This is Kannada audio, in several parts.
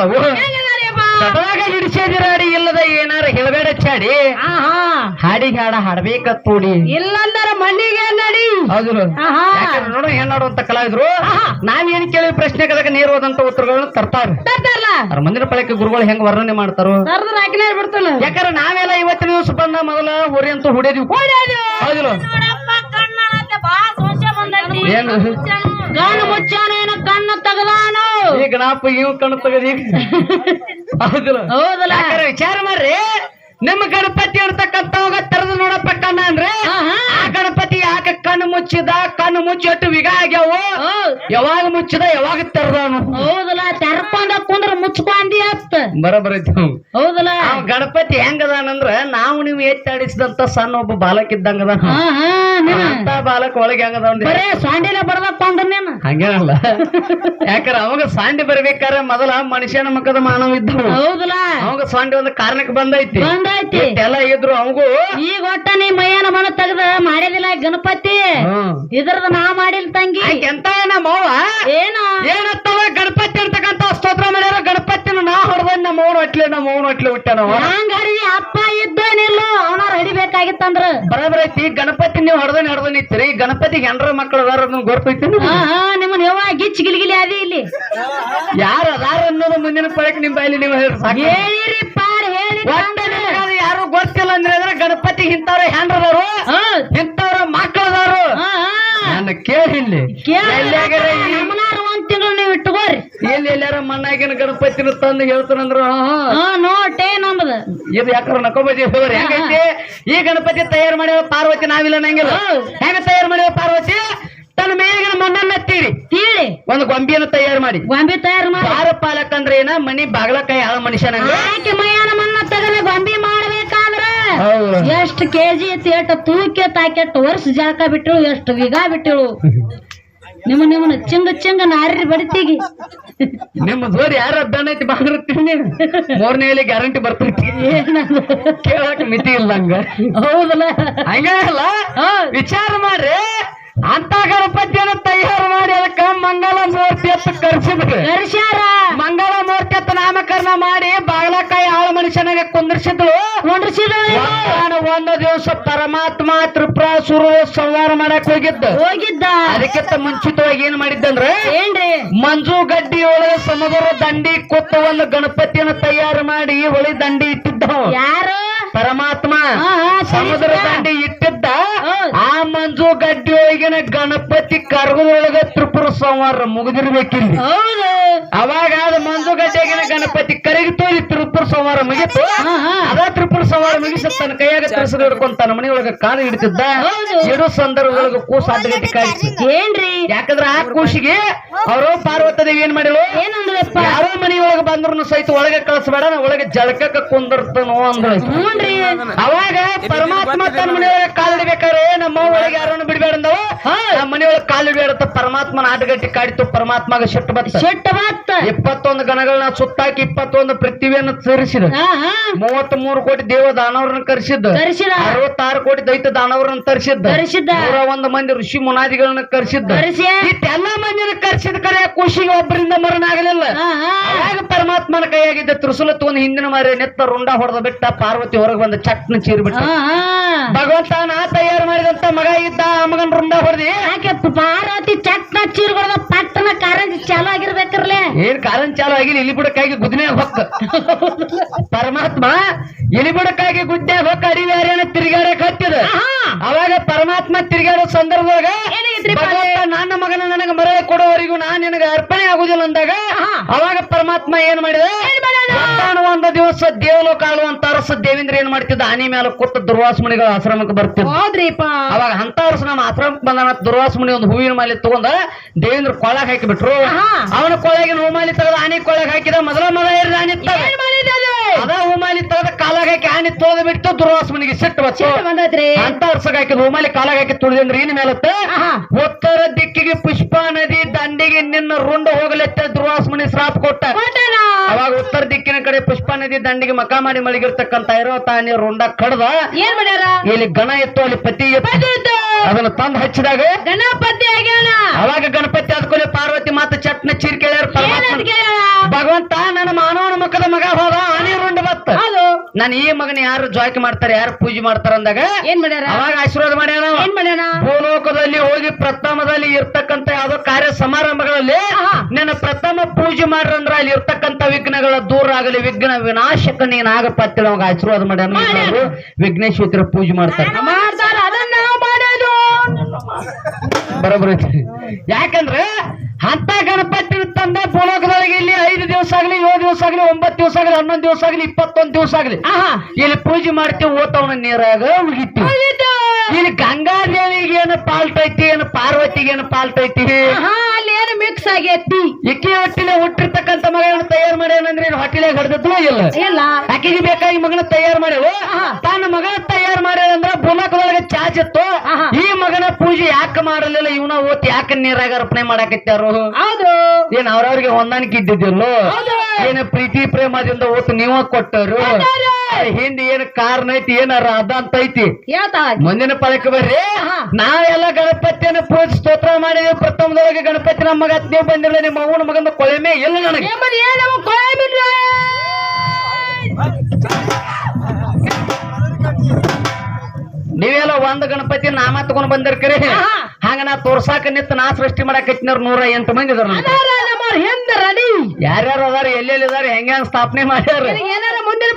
ಹೆಂಗದವು ಸದವಾಗ ಹಿಡಿಸಿದಿರಾಡಿ ಇಲ್ಲದ ಏನಾರ ಹೇಳಬೇಡ ಚಾಡಿ. ಹಾಡಿ ಹಾಡಿಗೆ ಹಾಡ ಹಾಡ್ಬೇಕತ್ತೋಡಿ. ಇಲ್ಲಂದ್ರ ಮಣ್ಣಿಗೆ ನಡಿ. ಹೌದು. ನೋಡ ಯಾಕಂದ್ರೆ ನೋಡು ಏನಾಡುವಂತ ಕಲಾವಿದ್ರು. ನಾವ್ ಏನ್ ಪ್ರಶ್ನೆ ಪ್ರಶ್ನೆಗಳಿಗೆ ನೇರವಾದಂತ ಉತ್ತರಗಳನ್ನ ತರ್ತಾರ. ತರ್ತಾರಲ್ಲ? ಅವ್ರ ಮಂದಿರ ಪಳಕ್ಕೆ ಗುರುಗಳು ಹೆಂಗ್ ವರ್ಣನೆ ಮಾಡ್ತಾರೋ? ಬಿಡ್ತಾನ. ಯಾಕಂದ್ರೆ ನಾವೆಲ್ಲ ಇವತ್ತಿನ ದಿವಸ ಬಂದ ಮೊದಲ ಹೊರಿ ಅಂತ ಹೊಡೆದಿವಿ. ಹೌದಿಲ್ಲ ಏನು? ಕಣ್ಣು ಮುಚ್ಚಾನೇನ ಕಣ್ಣು ತಗದಾನು ಈ ನಾಪ ಇವ್ ಕಣ್ಣು ತೆಗದ ಈಗ. ಹೌದಿಲ್ಲ? ಹೌದಲ್ಲ. ವಿಚಾರ ಮಾಡ್ರಿ. ನಿಮ್ಮ ಗಣಪತಿ ಇರ್ತಕ್ಕಂಥವಾಗ ತೆರೆದು ನೋಡಪ್ಪ ಕಣ್ಣ ಅಂದ್ರೆ. ಆ ಗಣಪತಿ ಯಾಕೆ ಕಣ್ಣು ಮುಚ್ಚಿದ? ಕಣ್ಣು ಮುಚ್ಚಿಟ್ಟು ವಿಗ ಆಗ್ಯಾವ. ಯಾವಾಗ ಮುಚ್ಚಿದ ಯಾವಾಗ ತರದ ಹೌದಲ್ಲ ತೆರ್ಕೊಂಡ ಕುಂದ್ರ ಮುಚ್ಕೊಂಡಿ ಅತ್ತ. ಬರಬರ ಹೌದಲ್ಲ. ಗಣಪತಿ ಹೆಂಗದಾನಂದ್ರ ನಾವು ನೀವು ಎತ್ತಾಡಿಸಿದಂತ ಸಣ್ಣ ಒಬ್ಬ ಬಾಲಕ ಇದ್ದಂಗದ ಹಾ ಹಾ ನೀನ ಅಂತ ಬಾಲಕ ಒಳಗೆ ಹೆಂಗದ ಬರೇ ಸಾಂಡಿಲ ಬರ್ದಪ್ಪ ನೀನು. ಹಂಗೇನಲ್ಲ. ಯಾಕಂದ್ರೆ ಅವಾಗ ಸಾಂಡಿ ಬರ್ಬೇಕಾದ್ರೆ ಮೊದಲ ಮನುಷ್ಯನ ಮುಖದ ಮಾನವ ಇದ್ದವು. ಹೌದಲ್ಲ. ಅವಾಗ ಸಾಂಡಿ ಒಂದು ಕಾರಣಕ್ಕೆ ಬಂದೈತಿ. ಬಂದೈತಿ ಎಲ್ಲ ಇದ್ರು ಅವಂಗೂ ಈಗ ಒಟ್ಟ ನೀ ಮೈಯನ ಮನ ತೆಗ್ದ ಮಾಡಿದಿಲ್ಲ ಗಣಪತಿ. ಇದ್ರದ ನಾ ಮಾಡಿಲ್ ತಂಗಿ. ಎಂತ ನಮ್ಮ ಏನು ಏನ? ಏನತ್ತವ? ಗಣಪತಿ ಅಂತಕ್ಕಂತ ಸ್ತೋತ್ರ ಮಾಡ್ಯಾರ ಗಣಪತಿನ ನಾ ಹೊಡೆದ ನಮ್ಮ ಅವ್ನ ಹೊಟ್ಲೆ ನಮ್ಮ ಅವ್ನ ಹೊಟ್ಲೆ ಹುಟ್ಟಾನವ ಹಂಗ ಹರಿದಿ ಅಪ್ಪ ಇದ್ದೇನಿಲ್ಲ ಅವನಾರ ಹರಿಬೇಕಾಗಿತ್ತಂದ್ರ ಬರಬರ ಐತಿ ಗಣಪತಿ ನೀವು ಹೊಡೆದ ಹೊಡೆದ ಇತ್ತೀರಿ. ಗಣಪತಿ ಹೆಂಡ್ರ ಮಕ್ಕಳು ಅದಾರ ಅದನ್ನ ಗೊತ್ತೈತಿ ಹಾ ಹಾ ನಿಮ್ಮನ್ ಯವ್ವ ಗಿಚ್ ಗಿಲಿಗಿಲಿ ಅದೇ ಇಲ್ಲಿ. ಯಾರು ಅದಾರ ಅನ್ನೋದು ಮುಂದಿನ ಪಳಕ್ ನಿಮ್ ಬಾಯಲ್ಲಿ ನೀವು ಹೇಳ್ರಿ ಸಾಕು. ಹೇಳಿರಿ ಪಾರ್ ಹೇಳಿ ಒಟ್ಟ ನಿಮ್ಗದು ಯಾರು ಗೊತ್ತಿಲ್ಲ ಅಂದ್ರೆ ಗಣಪತಿ ಇಂಥವ್ರ ಹೆಂಡ್ರದವರು. ಇಂಥವ್ರ ಹಾ ನನ್ನ ಕೇಳಿಲ್ಲಿ ಒಂದ್ ತಿಂಗಳು ನೀವು ಇಟ್ಟುಕೋರಿ ಎಲ್ಲಿ ಎಲ್ಲಾರ ಮಣ್ಣಾಗಿನ ಗಣಪತಿನ ತಂದು ಹೇಳ್ತಾನಂದ್ರ ನೋಟೇ ನಮ್ಮದ ಇದು ಯಾಕ್ರ ನಕೋಬದಿ ಹೋಗ್ರಿ? ಹೆಂಗೈತಿ? ಈ ಗಣಪತಿ ತಯಾರು ಮಾಡ್ಯಾವ ಪಾರ್ವತಿ ನಾವಿಲ್ಲ ನಂಗಿಲ್ಲ ಹೆಂಗ ತಯಾರು ಮಾಡ್ಯಾವ ಪಾರ್ವತಿ? ತನ್ನ ಮೇಲಿನ ಮಣ್ಣನ್ನ ತೀರಿ ಕೇಳಿ ಒಂದು ಗೊಂಬಿಯನ್ನು ತಯಾರು ಮಾಡಿ. ಗೊಂಬೆ ತಯಾರು ಮಾಡಿ. ಯಾರ ಪಾಲಕ ಅಂದ್ರೆ ಏನ? ಮನಿ ಬಾಗ್ಲಕಾಯಿ ಆಳ ಮನುಷ್ಯನ ಆಕೆ ಮೈಯಾನ ಮನ್ನ ತಗಲ ಗೊಂಬಿ ಮಾಡ್ಬೇಕಾದ್ರ ಎಷ್ಟು ಕೆಜಿ ಐತಿ ತೂಕೆ ತೂಕ ತಾಕೆಟ್ ವರ್ಷ ಜಾಕ ಬಿಟ್ಟಳು ಎಷ್ಟು ವಿಗ ಬಿಟ್ಟಳು ನಿಮ್ಮ ನಿಮ್ಮನ್ನ ಚಿಂಗ ಚಿಂಗ ನಾರಿ ಬಡಿತೀಗಿ. ನಿಮ್ಮ ಜೋರ್ ಯಾರ ಅಡ್ಡಾಣ ಐತಿ ಬಾಗಿರ್ತೀನಿ ಮೂರನೇ ಗ್ಯಾರಂಟಿ ಬರ್ತೈತಿ. ಕೇಳಕ್ ಮಿತಿ ಇಲ್ಲ ಹಂಗ. ಹೌದಲ್ಲ? ಹಂಗಲ್ಲ ವಿಚಾರ ಮಾಡ್ರಿ. ಅಂತ ಗಣಪತಿಯನ್ನು ತಯಾರು ಮಾಡಿ ಅದಕ್ಕ ಮಂಗಳ ಮೂರ್ತಿ ಅಂತ ಕರ್ಸಿದ್ರಿ ಕರ್ಸ್ಯಾರ? ಮಂಗಳ ಮೂರ್ತಿ ಅಂತ ನಾಮಕರಣ ಮಾಡಿ ಬಾಗಲಕಾಯಿ ಆಳ ಮನುಷ್ಯನಾಗ ಕುಂದಿರ್ಸಿದ್ಳು ಕೊಂಡ್ರಿಸಿದಳು ನಾನು ಒಂದು ದಿವಸ ಪರಮಾತ್ಮ ತ್ರಿಪುರ ಸುರ ಸಂಹಾರ ಮಾಡಕ್ ಹೋಗಿದ್ದ. ಹೋಗಿದ್ದ? ಅದಕ್ಕಿಂತ ಮುಂಚಿತವಾಗಿ ಏನ್ ಮಾಡಿದ್ದಂದ್ರೆ ಏನ್ರಿ? ಮಂಜು ಗಡ್ಡಿ ಒಳಗೆ ಸಮುದ್ರ ದಂಡಿ ಕೊತ್ತ ಒಂದು ಗಣಪತಿಯನ್ನು ತಯಾರು ಮಾಡಿ ಹೊಳಿ ದಂಡಿ ಇಟ್ಟಿದ್ದ. ಯಾರು? ಪರಮಾತ್ಮ ಸಮುದ್ರ ದಂಡಿ ಇಟ್ಟಿದ್ದ. ಆ ಮಂಜು ಗಡ್ಡಿ ಒಳಗಿನ ಗಣಪತಿ ಕರ್ಗದೊಳಗ ತ್ರಿಪುರ ಸಂಹಾರ ಮುಗಿದಿರ್ಬೇಕಿಲ್ಲ. ಹೌದು. ಅವಾಗ ಅದ ಮಂಜು ಗಡ್ಡೆಗಿನ ಗಣಪತಿ ಕರಗಿತು ಇಲ್ಲಿ ತ್ರಿಪುರ ಸಂಹಾರ ಮುಗಿತು. ಅದ ತ್ರಿಪುರ ಸಂಹಾರ ಮುಗಿಸ ತನ್ನ ಕೈಯಾಗ ತಿರ್ಸದ ಹಿಡ್ಕೊಂಡ್ ತನ್ನ ಮನೆಯೊಳಗ ಕಾಲು ಹಿಡಿತಿದ್ದ. ಎರಡು ಸಂದರ್ಭದೊಳಗ ಕೂಸ ಅಡ್ಡಗಟ್ಟಿ ಕಾಯಿಸಿ ಏನ್ರಿ? ಯಾಕಂದ್ರ ಆ ಕೂಸಿಗೆ ಅವರು ಪಾರ್ವತದ ಏನ್ ಮಾಡಿಳು ಯಾರೋ ಮನೆಯೊಳಗ ಬಂದ್ರು ಸಹಿತ ಒಳಗೆ ಕಳಿಸ್ಬೇಡ ನಾ ಒಳಗೆ ಜಳಕಕ್ಕ ಕುಂದಿರ್ತನೋ ಅಂದ್ರು ಅವಾಗ ಪರಮಾತ್ಮ ತನ್ನ ಮನೆಯೊಳಗೆ ಕಾಲಿಡ್ಬೇಕಾರೆ ನಮ್ಮ ಒಳಗೆ ಯಾರನ್ನು ಬಿಡ್ಬೇಡ ಅಂದವ ನಮ್ಮ ಮನೆಯೊಳಗೆ ಕಾಲಿಡ್ಬೇಡತ್ತ ಪರಮಾತ್ಮನ ಆಟಗಟ್ಟಿ ಕಾಡಿತು ಪರಮಾತ್ಮಗ ಶೆಟ್ಟ ಬತ್ತ. ಶೆಟ್ಟ ಬತ್ತ. ಇಪ್ಪತ್ತೊಂದು ಗಣಗಳನ್ನ ಸುತ್ತಾಕಿ ಇಪ್ಪತ್ತೊಂದು ಪೃಥ್ವಿಯನ್ನು ಸೇರಿಸಿದ. ಮೂವತ್ತ್ ಮೂರು ಕೋಟಿ ದೇವ ದಾನವರನ್ನ ಕರೆಸಿದ್ದ. ಕರ್ಸಿದ. ಅರವತ್ತಾರು ಕೋಟಿ ದೈತ ದಾನವರನ್ನ ತರಿಸಿದ್ದ. ಕರೆಸಿದ್ದ. ನೂರ ಒಂದು ಮಂದಿ ಋಷಿ ಮುನಾದಿಗಳನ್ನ ಕರೆಸಿದ್ದ. ಎಲ್ಲ ಇಷ್ಟೆಲ್ಲ ಮಂದಿನ ಕರೆಸಿದ ಕರೆ ಖುಷಿಗೆ ಒಬ್ಬರಿಂದ ಮರಣ ಆಗಲಿಲ್ಲ. ಪರಮಾತ್ಮನ ಕೈಯಾಗಿದ್ದ ತ್ರಿಸುಲ ತೋನ್ ಹಿಂದಿನ ಮಾರಿ ನೆತ್ತ ರುಂಡ ಹೊಡೆದ ಬಿಟ್ಟ ಪಾರ್ವತಿ ಹೊರಗೆ ಬಂದ ಚಟ್ನ ಚೀರ್ಬಿಟ್ಟ. ಭಗವಂತ ನಾ ತಯಾರು ಮಾಡಿದಂತ ಮಗ ಇದ್ದ ಆ ಮಗನ್ ರುಂಡ ಹೊಡೆದಿ ಯಾಕೆ ಪಾರ್ವತಿ ಚಟ್ನ ಚೀರ್ಗೊಳ್ದ ಪಟ್ಟನ ಕಾರಂಜಿ ಚಾಲು ಆಗಿರ್ಬೇಕ್ರಲೆ? ಏನ್ ಕಾರಣ ಚಾಲು ಆಗಿಲ್ಲ? ಇಲ್ಲಿ ಬಿಡಕ್ಕಾಗಿ ಗುದ್ನೆ ಹೊಕ್ಕ. ಪರಮಾತ್ಮ ಇಲ್ಲಿ ಬಿಡಕ್ಕಾಗಿ ಗುಡ್ಡೆ ಹೊಕ್ಕ. ಅಡಿವ್ಯಾರೇನ ತಿರುಗಾಡಕ್ ಹತ್ತಿದ. ಅವಾಗ ಪರಮಾತ್ಮ ತಿರುಗಾಡೋ ಸಂದರ್ಭದಾಗ ಏನಾಗೈತ್ರಿ ಭಗವಂತ ನನ್ನ ಮಗನ ನನಗೆ ಮರಳಿ ಕೊಡೋವರೆಗೂ ನಾನು ನಿನಗೆ ಅರ್ಪಣೆ ಆಗುದಿಲ್ಲ ಅಂದಾಗ ಅವಾಗ ಪರಮಾತ್ಮ ಏನ್ ಮಾಡಿದ? ಒಂದು ದಿವಸ ದೇವಲೋಕ ಆಳುವಂತ ಅರಸ ದೇವೇಂದ್ರ ಏನ್ ಮಾಡ್ತಿದ್ದ? ಆನೆ ಮೇಲೆ ಕೊಟ್ಟು ದುರ್ವಾಸ ಮಣಿಗಳ ಆಶ್ರಮಕ್ಕೆ ಬರ್ತಿದ್ದ. ಹೌದ್ರಿಪ್ಪ. ಅವಾಗ ಅಂತ ವರ್ಷ ನಮ್ಮ ಆಶ್ರಮಕ್ಕೆ ಬಂದ ದುರ್ವಾಸಮುನಿ ಒಂದು ಹೂವಿನ ಮಾಲೆ ತಗೊಂಡ ದೇವೇಂದ್ರ ಕೊಳಗ್ ಹಾಕಿಬಿಟ್ರು. ಅವನ ಕೊಳಗಿನ ಹೂಮಾಲಿ ತೆಗೆದ ಆನಿ ಕೊಳಗ್ ಹಾಕಿದ ಮೊದಲ ಮೊದಲ ಏರಿದ ಆನೆ ಅದ? ಹೂಮಾಲಿ ತೆಗೆದ ಕಾಲಾಗ ಹಾಕಿ ಆನಿ ತೋದ ಬಿಟ್ಟು ದುರ್ವಾಸ ಮುನಿಗೆ ಸಿಟ್ಟು ಅಂತ ವರ್ಷಕ್ಕೆ ಹಾಕಿದ ಹೂಮಾಲಿ ಕಾಲಾಗ ಹಾಕಿ ತುಳಿದಂದ್ರೆ ಏನ್ ಮೇಲತ್ತ? ಉತ್ತರ ದಿಕ್ಕಿಗೆ ಪುಷ್ಪ ನದಿ ದಂಡಿ ದಂಡಿಗೆ ನಿನ್ನ ರುಂಡ ಹೋಗಲೆತ್ತ ದುರ್ವಾಸ ಮುನಿ ಶ್ರಾಪ್ ಕೊಟ್ಟ. ಅವಾಗ ಉತ್ತರ ದಿಕ್ಕಿನ ಕಡೆ ಪುಷ್ಪ ನದಿ ದಂಡಿಗೆ ಮಕ ಮಾಡಿ ಮಲಗಿರ್ತಕ್ಕಂತ ಇರೋ ತಾನಿ ರುಂಡ ಕಡ್ದ. ಏನ್ ಮಾಡ್ಯಾರ? ಇಲ್ಲಿ ಗಣ ಇತ್ತು ಅಲ್ಲಿ ಪತಿ ಅದನ್ನು ಅದನ್ನ ತಂದು ಹಚ್ಚಿದಾಗ ಗಣಪತಿ ಆಗ್ಯಾನ ಅವಾಗ ಗಣಪತಿ ಆದ್ಕೊಳ್ಳಿ ಪಾರ್ವತಿ ಮಾತು ಚಟ್ನ ಚೀರ್ ಕೇಳ್ಯಾರ ಪರಮಾತ್ಮ? ಭಗವಂತ ನನ್ನ ಮಾನವನ ಮುಖದ ಮಗ ಹೋದ ಆನೆ ರುಂಡ ಬತ್ತ ನಾನು ಈ ಮಗನ ಯಾರು ಜಾಯ್ಕೆ ಮಾಡ್ತಾರೆ ಯಾರು ಪೂಜೆ ಮಾಡ್ತಾರ ಅಂದಾಗ ಏನ್ ಮಾಡ್ಯಾರ? ಅವಾಗ ಆಶೀರ್ವಾದ ಮಾಡ್ಯಾನ ಅವ. ಏನ್ ಮಾಡ್ಯಾನ? ಭೂಲೋಕದಲ್ಲಿ ಹೋಗಿ ಪ್ರಥಮದಲ್ಲಿ ಇರ್ತಕ್ಕಂತ ಯಾವ್ದೋ ಕಾರ್ಯ ಸಮಾರಂಭಗಳಲ್ಲಿ ನನ್ನ ಪ್ರಥಮ ಪೂಜೆ ಮಾಡ್ರಂದ್ರ ಅಲ್ಲಿ ಇರ್ತಕ್ಕಂತ ವಿಘ್ನಗಳ ದೂರ ಆಗಲಿ ವಿಘ್ನ ವಿನಾಶಕ ನೀನ್ ಆಗಪ್ಪ ಅಂತೇಳಿ ಅವಾಗ ಆಶೀರ್ವಾದ ಮಾಡ್ಯಾನ. ವಿಘ್ನೇಶ್ವರ ಪೂಜೆ ಮಾಡ್ತಾರೆ. ಬರೋಬ್ಬರಿ ಐತಿ. ಯಾಕಂದ್ರೆ ಅಂತ ಗಣಪತಿ ತಂದ ಭೂಲೋಕದೊಳಗೆ ಇಲ್ಲಿ ಐದು ದಿವಸ ಆಗ್ಲಿ ಏಳು ದಿವಸ ಆಗ್ಲಿ ಒಂಬತ್ತು ದಿವಸ ಆಗ್ಲಿ ಹನ್ನೊಂದು ದಿವಸ ಆಗ್ಲಿ ಇಪ್ಪತ್ತೊಂದು ದಿವಸ ಆಗ್ಲಿ ಇಲ್ಲಿ ಪೂಜೆ ಮಾಡ್ತೀವಿ ಓತವನ ನೀರಾಗ ಉಗಿತೀವಿ. ಇಲ್ಲಿ ಗಂಗಾದೇವಿಗೆ ಏನು ಪಾಲ್ಟ್ ಐತಿ ಏನು ಪಾರ್ವತಿಗೆ ಏನು ಪಾಲ್ಟ್ ಐತಿ ಏನು ಮಿಕ್ಸ್ ಆಗೈತಿ? ಇಕ್ಕಿ ಹೊಟ್ಟಿಲೆ ಹುಟ್ಟಿರ್ತಕ್ಕಂಥ ಮಗನ ತಯಾರು ಮಾಡ್ಯಾನಂದ್ರೆ ಏನು ಹೊಟ್ಟಿಲೆ ಹೊಡೆದದ್ದು ಇಲ್ಲ. ಇಲ್ಲ. ಆಕೆಗೆ ಬೇಕಾಗಿ ಮಗನ ತಯಾರು ಮಾಡ್ಯಾವ. ತನ್ನ ಮಗನ ತಯಾರು ಮಾಡ್ಯಾರಂದ್ರ ಭೂಲೋಕದೊಳಗೆ ಚಾಚ್ ಇತ್ತು. ಈ ಮಗನ ಪೂಜೆ ಯಾಕೆ ಮಾಡಲಿಲ್ಲ? ಇವನ ಓತ್ ಯಾಕೆ ನೀರಾಗ ಅರ್ಪಣೆ ಮಾಡಾಕತ್ಯಾರು? ಹೌದು. ಏನ್ ಅವ್ರವ್ರಿಗೆ ಹೊಂದಾಣಿಕೆ ಇದ್ದಿದ್ದಿಲ್ಲ. ಏನ ಪ್ರೀತಿ ಪ್ರೇಮದಿಂದ ಓತ್ ನೀವ ಕೊಟ್ಟರು. ಹಿಂದೆ ಏನ್ ಕಾರಣ ಐತಿ? ಏನಾರ ಅದ ಅಂತ ಐತಿ? ಮುಂದಿನ ಪದಕ್ಕೆ ಬರ್ರಿ. ನಾವೆಲ್ಲ ಗಣಪತಿಯನ್ನ ಪೂಜೆ ಸ್ತೋತ್ರ ಮಾಡಿದ್ವಿ. ಪ್ರಥಮದೊಳಗೆ ಗಣಪತಿ ನಮ್ಮ ಮಗ ನೀವು ಬಂದಿರಲಿಲ್ಲ ನಿಮ್ಮ ಅವನ ಮಗನ ಕೊಳೆಮೆ ಇಲ್ಲ ನನಗೆ. ನೀವೆಲ್ಲ ಒಂದ್ ಗಣಪತಿ ನಾಮ ತಗೊಂಡ್ ಬಂದಿರ್ಕರಿ. ಹಂಗ ನಾ ತೋರ್ಸಾಕ ನಿಂತ ನಾ ಸೃಷ್ಟಿ ಮಾಡಾಕತ್ತಿನವ್ರು ನೂರ ಎಂಟು ಮಂದಿ ಇದಾರ ಯಾರ್ಯಾರು ಅದಾರ ಎಲ್ಲೆಲ್ಲಿ ಇದಾರ ಹೆಂಗ ಸ್ಥಾಪನೆ ಮಾಡ್ಯಾರ. ಮುಂದಿನ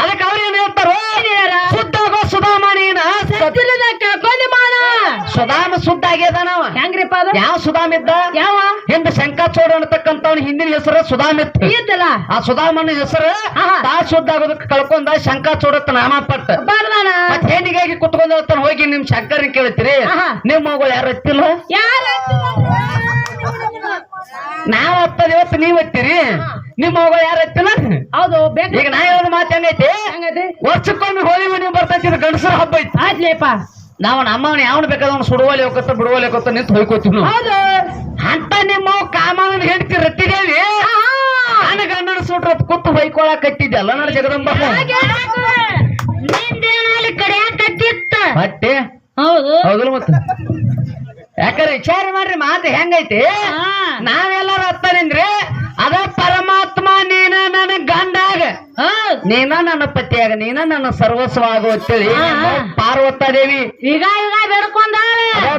ಅದಕ್ಕೆ ಅವ್ರು ಏನ್ ಹೇಳ್ತಾರೋ? ಶುದ್ಧಾಗೋ ಸುಧಾಮ ನೀನ ಸತ್ತಿಲ್ಲದ ಕಳ್ಕೊಂಡಿ ಮಾಡ ಸುಧಾಮ ಶುದ್ಧ ಆಗ್ಯದಾನವ ಹೆಂಗ್ರಿಪ್ಪ ಅದು? ಯಾವ ಸುಧಾಮ ಇದ್ದ? ಯಾವ? ಹಿಂದ ಶಂಕಾಚೋಡ ಅನ್ನತಕ್ಕಂಥವ್ನ ಹಿಂದಿನ ಹೆಸರು ಸುಧಾಮ ಇತ್ತು. ಇದ್ದಲ್ಲ? ಆ ಸುಧಾಮನ ಹೆಸರು. ತಾ ಶುದ್ಧ ಆಗೋದಕ್ಕೆ ಕಳ್ಕೊಂಡ ಶಂಕಾಚೋಡತ್ತ ನಾಮ ಪಟ್ಟ. ಬರ್ದಾನ ಕುತ್ಕೊಂಡ ಹೆಣ್ಣಿಗಾಗಿ ಕುತ್ಕೊಂಡ್ ಹೋಗಿ ನಿಮ್ ಶಂಕರ್ ಕೇಳ್ತೀರಿ. ಆಹಾ. ನಿಮ್ ಮಗಳು ಯಾರು ಹತ್ತಿಲ್ಲ? ಯಾರು ನಾವ್ ಹತ್ತದ ಇವತ್ತು ನೀವ್ ಹತ್ತೀರಿ? ನಿಮ್ ಮಗಳು ಯಾರ ಹತ್ತಿಲ್ಲ ಹೌದು ಬೇಕು ಈಗ ನಾ ಹೇಳೋದು ಮಾತು ಹೆಂಗೈತಿ? ಹಂಗೈತಿ? ವರ್ಷಕ್ಕೊಮ್ಮೆ ಹೋಳಿ ಹುಣ್ಣಿಮೆ ಬರ್ತೈತಿ ಗಂಡಸರ ಹಬ್ಬ ಐತಿ. ಆಯ್ತಲೇಪ. ನಾವು ನಮ್ಮವನ ಯಾವನ್ ಬೇಕಾದವನು ಸುಡುವಲ್ಲಿ ಹೋಗತ್ತ ಬಿಡುವಲ್ಲಿ ಹೋಗತ್ತ ನಿಂತು ಹೋಯ್ಕೋತೀವಿ ಹೌದು. ಅಂತ ನಿಮ್ಮ ಕಾಮನ ಹೇಳ್ತಿ ರತ್ತಿದೇವಿ ನನ್ನ ಗಂಡನ ಸುಟ್ರ ಕೂತು ಹೊಯ್ಕೊಳಕತ್ತಿದ್ದಲ್ಲ ನನ್ನ ಜಗದಂಬ. ಕಡೆ ಹೌದು. ಹೌದಲ್ಲ ಮತ್ತ? ಯಾಕಂದ್ರೆ ವಿಚಾರ ಮಾಡ್ರಿ ಮಾತು ಹೆಂಗೈತಿ? ನಾವೆಲ್ಲಾರ ಹತ್ತಾನಿಂದ್ರಿ ಅದ ಪರಮಾತ್ಮ ನೀನ ನನ್ನ ಗಂಡಾಗ. ನೀನ ನನ್ನ ಪತಿಯಾಗ ನೀನ ನನ್ನ ಸರ್ವಸ್ವ ಆಗು ಅಂತೇಳಿ ಪಾರ್ವತಾದೇವಿ ಈಗ ಈಗ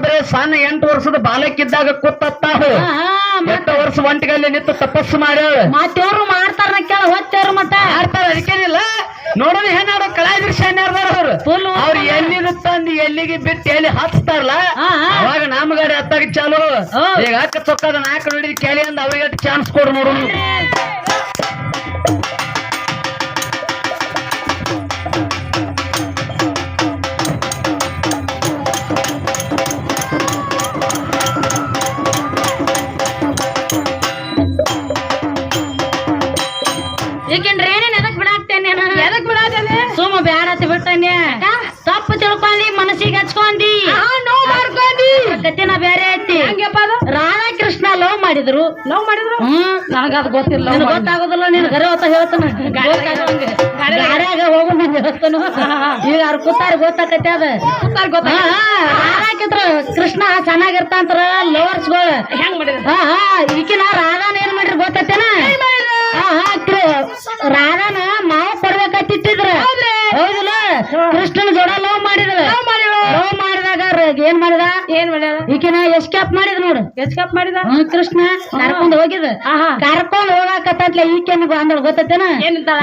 ಅದಾದ್ರೆ ಸಣ್ಣ ಎಂಟು ವರ್ಷದ ಬಾಲಕ್ಕಿದ್ದಾಗ ಹಾ, ಎಂಟು ವರ್ಷ ಒಂಟಿಗಲ್ಲಿ ನಿಂತು ತಪಸ್ಸು ಮತ್ತೇವ್ರು ಮಾಡ್ತಾರ ಕೇಳ ಹೋಗ್ತಾರ ಮತ್ತ. ಮಾಡ್ತಾರ ಅದಕ್ಕೇನಿಲ್ಲ. ನೋಡೋದು ಏನಾಡೋ ಕಲಾವಿದ್ರ ದೃಶ್ಯ ಅವ್ರು. ಅವ್ರು ಎಲ್ಲಿನ ತಂದು ಎಲ್ಲಿಗೆ ಬಿಟ್ಟು ಎಲ್ಲಿ ಹಚ್ತಾರಲ್ಲ. ಅವಾಗ ನಮ್ಮ ಗಾಡಿ ಹತ್ತಾಗ ಚಾಲು. ಈಗ ಅಕ್ಕ ಚೊಕ್ಕದ ನಾಲ್ಕು ನೋಡಿ ಕೇಳಿ ಅಂದ ಅವ್ರಿಗೆ ಚಾನ್ಸ್ ಕೊಡು ನೋಡು ಏನೇನ್ ಎದಕ್ ಬಿಡಾಕ್ತೇನೆ ಎದಕ್ ಸುಮ್ಮ ಬ್ಯಾಡ ತಪ್ಪು ತಿಳ್ಕೊಂಡಿ ಮನಸ್ಸಿಗೆ ಹಚ್ಕೊಂಡಿ. ಬೇರೆ ಐತಿ. ರಾಧಾ ಕೃಷ್ಣ ಲವ್ ಮಾಡಿದ್ರು. ಲವ್ ಮಾಡಿದ್ರು? ಹ್ಮ್. ನನಗದು ಗೊತ್ತಿಲ್ಲ ಗೊತ್ತಾಗೋದಿಲ್ಲ ನೀನು ಗರಿ ಹೊತ್ತ ಹೇಳ್ತಾನ. ಗಾಡ್ಯಾಗ ಹೋಗು ನೀನ್ ಹೇಳ್ತಾನು. ಈಗ ಅವ್ರ ಕೂತಾರ ಗೊತ್ತಾಕತ್ತೆ ಅದ. ಹಾ, ಹಾ, ರಾಧಾಕಿತ್ರ ಕೃಷ್ಣ ಚೆನ್ನಾಗಿರ್ತಾಂತರ ಲವರ್ಸ್ಗಳು ಹೆಂಗ್ ಮಾಡಿದ್ರು? ಹಾ ಈಕಿನ ರಾಧಾನ ಏನ್ ಮಾಡ್ರಿ ಗೊತ್ತೇನ ಹಾ ಹಾ ಕೃ- ರಾಧಾನ ಮಾವ ಕೊಡ್ಬೇಕತ್ತಿಟ್ಟಿದ್ರ ಹೌದಿಲ್ಲ? ಕೃಷ್ಣನ ಜೋಡ ಲವ್ ಮಾಡಿದ್ರ. ಲವ್ ಮಾಡಿದಾಗ ರ- ಏನ್ ಮಾಡಿದ? ಏನ್ ಮಾಡ್ಯಾರ? ಈಕಿನ ಎಸ್ಕೇಪ್ ಮಾಡಿದ ನೋಡು. ಎಸ್ಕೇಪ್ ಮಾಡಿದ? ಹ್ಮ್ ಕೃಷ್ಣ ಕರ್ಕೊಂಡ್ ಹೋಗಿದ. ಕರ್ಕೊಂಡ್ ಹೋಗಾಕತ್ತಂತ್ಲೆ ಈಕೆನ್ ಅಂದಳ ಗೊತ್ತೇನ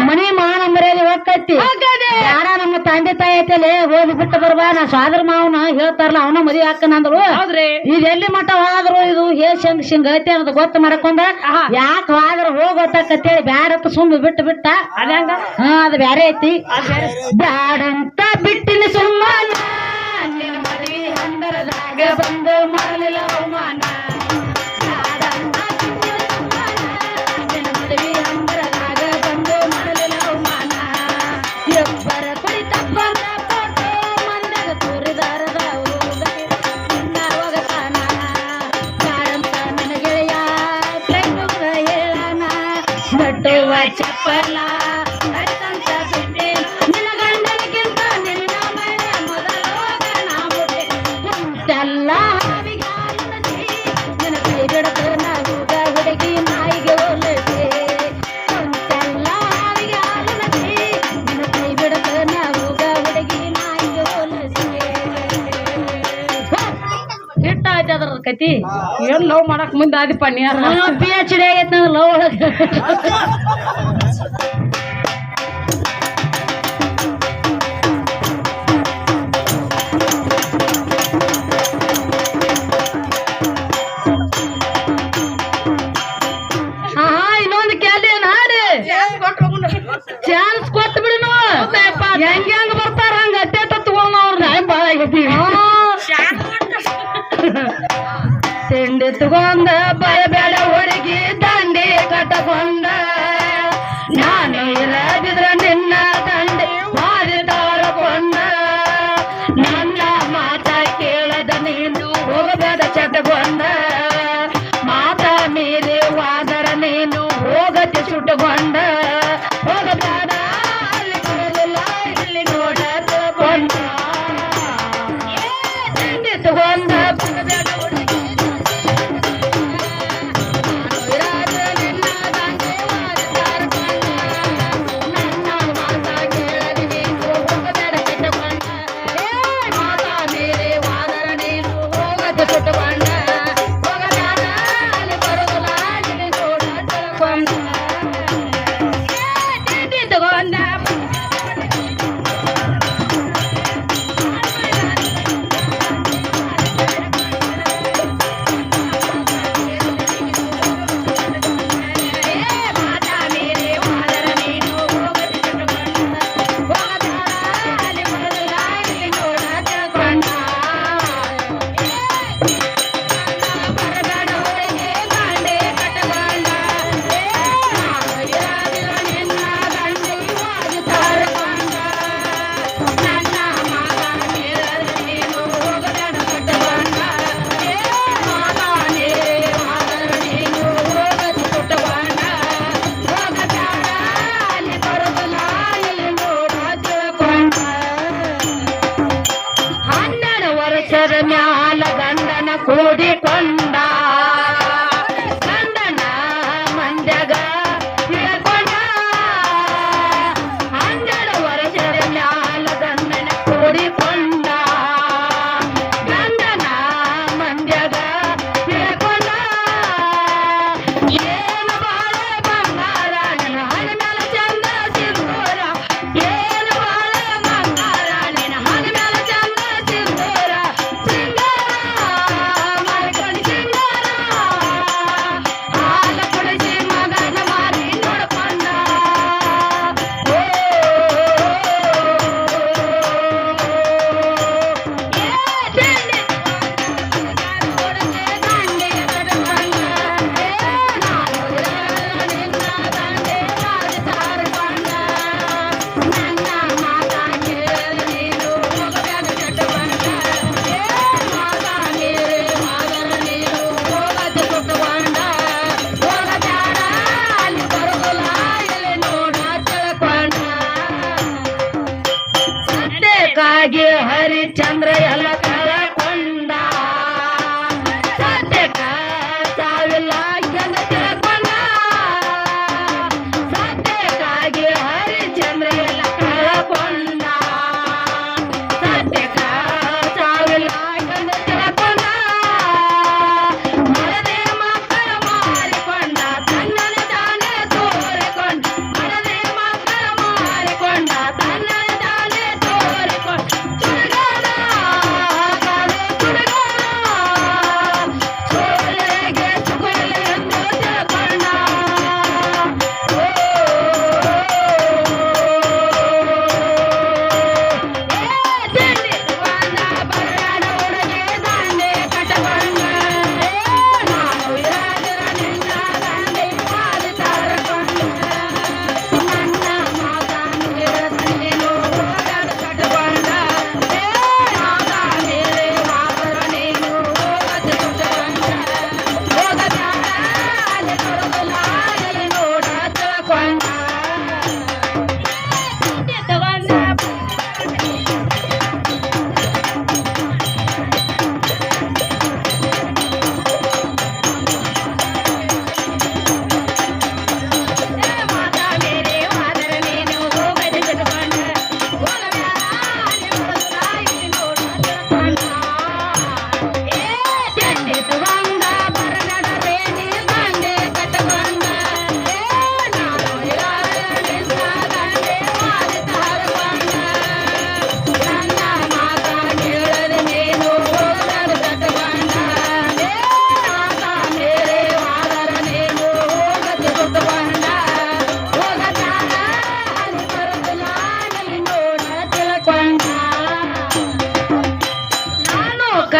ಮನೆ ಮಾನ ಮರ್ಯಾದೆ ಹೋಗ್ತೈತಿ ಯಾರ ನಮ್ಮ ತಂದೆ ತಾಯಿ ಐತಲೆ ಹೋಗಿ ಬಿಟ್ಟು ಬರ್ಬಾ ನಾ ಸ್ವಾದ್ರ ಮಾವನ ಹೇಳ್ತಾರಲ್ಲ ಅವನ ಮದುವೆ ಹಾಕನ ಅಂದ್ರು ಇದು ಎಲ್ಲಿ ಮಠ ಹೋದ್ರು ಇದು ಹೇ ಶಂಗ್ ಶಿಂಗ್ ಐತೆ ಅನ್ನೋದು ಗೊತ್ತ ಮಾಡ್ಕೊಂಡ ಯಾಕೆ ಹೋದ್ರ ಹೋಗೋತಕ್ಕಂತೇಳಿ ಬ್ಯಾರಪ್ಪ ಸುಮ್ಮ ಬಿಟ್ಟು ಬಿಟ್ಟ. ಹಾ ಅದು ಬ್ಯಾರೆ ಐತಿ. ಬ್ಯಾಡಂತ ಬಿಟ್ಟಿನ ಸುಮ್ಮನ. ನನ್ನ ಮದುವೆ ಹಂದರದಾಗ ಬಂದ ಮೊದಲ ಅವಮಾನ ಚಪ್ಪಲ ಲವ್ ಮಾಡಕ್ ಮುಂದೆ ಆದಿ ನೀ ಪಿ ಎಚ್ ಡಿ ಆಗೈತ್ ಲವ್ ಒಳಗ. 徒弟。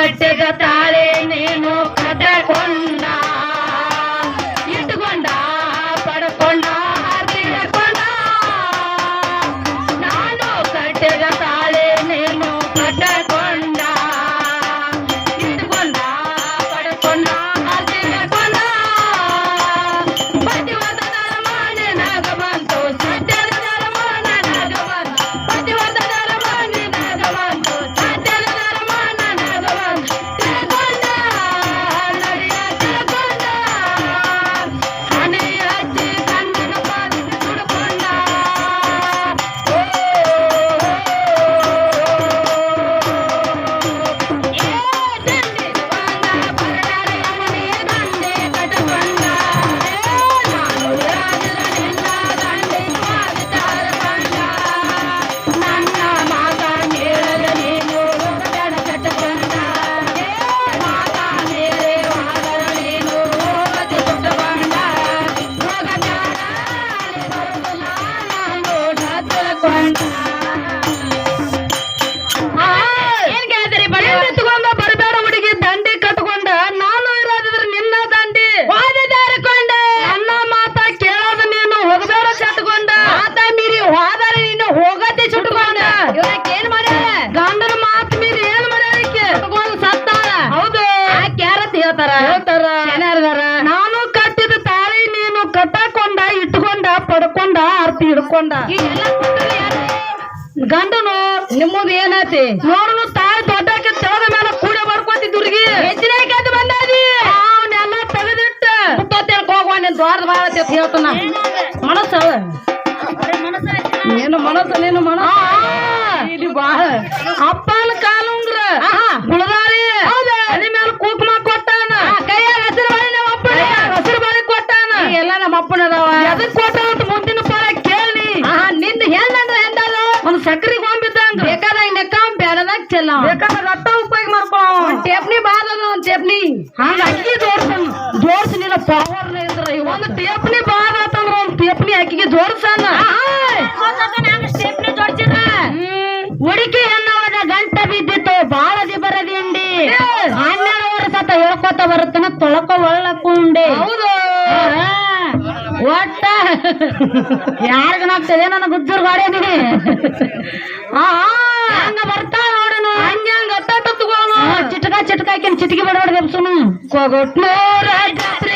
ಕಟ್ಟೆಗತ ಮೂರು ಯಾರಿಗ ನಾಕ್ ಸದೇ ನನ್ನ ಗುಜ್ಜರ್ ಬಾಡೇನಿ ಹಂಗ ಬರ್ತಾ ನೋಡೋಣ ಹಂಗೆ ಹಂಗ ಹತ್ತ ತಗೋಣ ಚಿಟಕ ಚಿಟಕ ಹಾಕಿನ ಚಿಟಕಿ ಬಿಡೋಡ್ಬೇಕು ಸುಮ್ಮ ಕೊಗೊಟ್ನೂರ ಜಾತ್ರೆ